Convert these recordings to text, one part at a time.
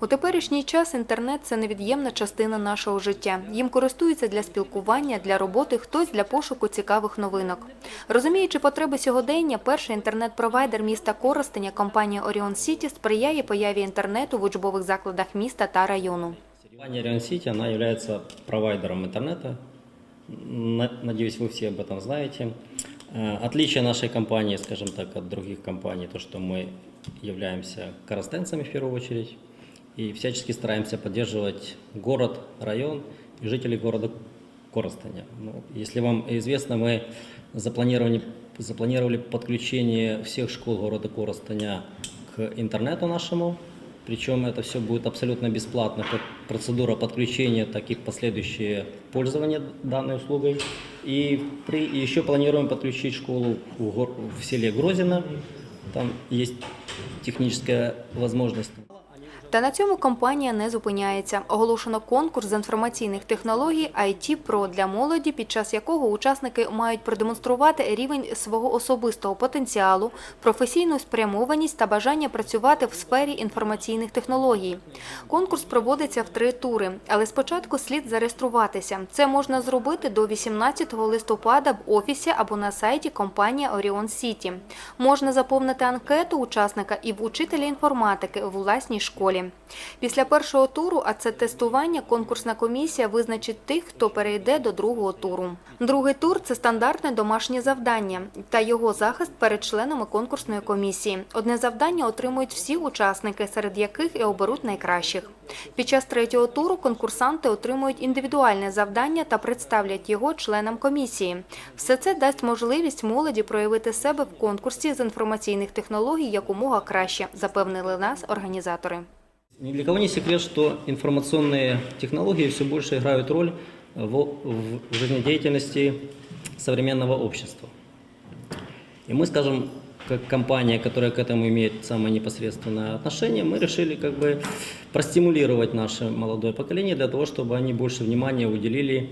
У теперішній час інтернет це невід'ємна частина нашого життя. Їм користуються для спілкування, для роботи, хтось для пошуку цікавих новинок. Розуміючи потреби сьогодення, перший інтернет-провайдер міста Коростеня, компанія Orion City, сприяє появі інтернету в учбових закладах міста та району. Компания Orion City, она провайдером интернета. На- Надеюсь, вы все об этом знаете. Э, Отличие нашей компании, скажем так, от других компаний, то, что мы являемся коростенцами в первую очередь и всячески стараемся поддерживать город, район и жителей города Коростеня. Ну, если вам известно, мы запланировали, запланировали подключение всех школ города Коростеня к интернету нашему. Причем это все будет абсолютно бесплатно, как процедура подключения, так и последующее пользование данной услугой. И при, еще планируем подключить школу в, гор- в селе Грозино. Там есть техническая возможность. Та на цьому компанія не зупиняється. Оголошено конкурс з інформаційних технологій IT Pro для молоді, під час якого учасники мають продемонструвати рівень свого особистого потенціалу, професійну спрямованість та бажання працювати в сфері інформаційних технологій. Конкурс проводиться в три тури, але спочатку слід зареєструватися. Це можна зробити до 18 листопада в офісі або на сайті компанії Orion City. Можна заповнити анкету учасника і в учителя інформатики у власній школі. Після першого туру, а це тестування, конкурсна комісія визначить тих, хто перейде до другого туру. Другий тур це стандартне домашнє завдання та його захист перед членами конкурсної комісії. Одне завдання отримують всі учасники, серед яких і оберуть найкращих. Під час третього туру конкурсанти отримують індивідуальне завдання та представлять його членам комісії. Все це дасть можливість молоді проявити себе в конкурсі з інформаційних технологій якомога краще, запевнили нас організатори. Ни для кого не секрет, что информационные технологии все больше играют роль в, в жизнедеятельности современного общества. И мы, скажем, как компания, которая к этому имеет самое непосредственное отношение, мы решили как бы простимулировать наше молодое поколение для того, чтобы они больше внимания уделили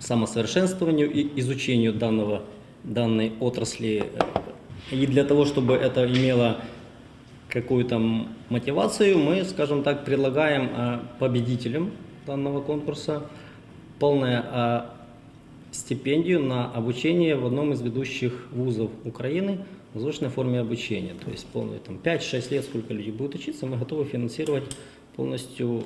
самосовершенствованию и изучению данного, данной отрасли. И для того, чтобы это имело какую-то мотивацию, мы, скажем так, предлагаем а, победителям данного конкурса полную а, стипендию на обучение в одном из ведущих вузов Украины в заочной форме обучения. То есть полные там, 5-6 лет, сколько люди будут учиться, мы готовы финансировать полностью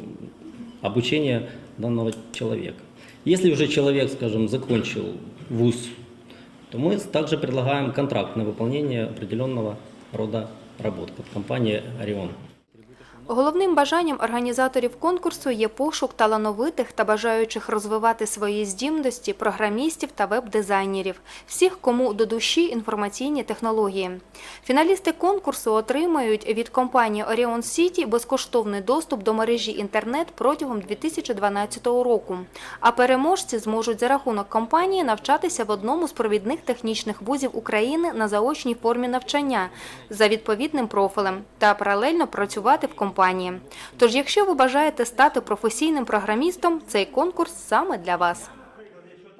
обучение данного человека. Если уже человек, скажем, закончил вуз, то мы также предлагаем контракт на выполнение определенного рода работ от компании «Орион». Головним бажанням організаторів конкурсу є пошук талановитих та бажаючих розвивати свої здібності програмістів та веб-дизайнерів, всіх, кому до душі інформаційні технології. Фіналісти конкурсу отримають від компанії Orion City безкоштовний доступ до мережі інтернет протягом 2012 року. А переможці зможуть за рахунок компанії навчатися в одному з провідних технічних вузів України на заочній формі навчання за відповідним профілем та паралельно працювати в компанії. Тож, якщо ви бажаєте стати професійним програмістом, цей конкурс саме для вас.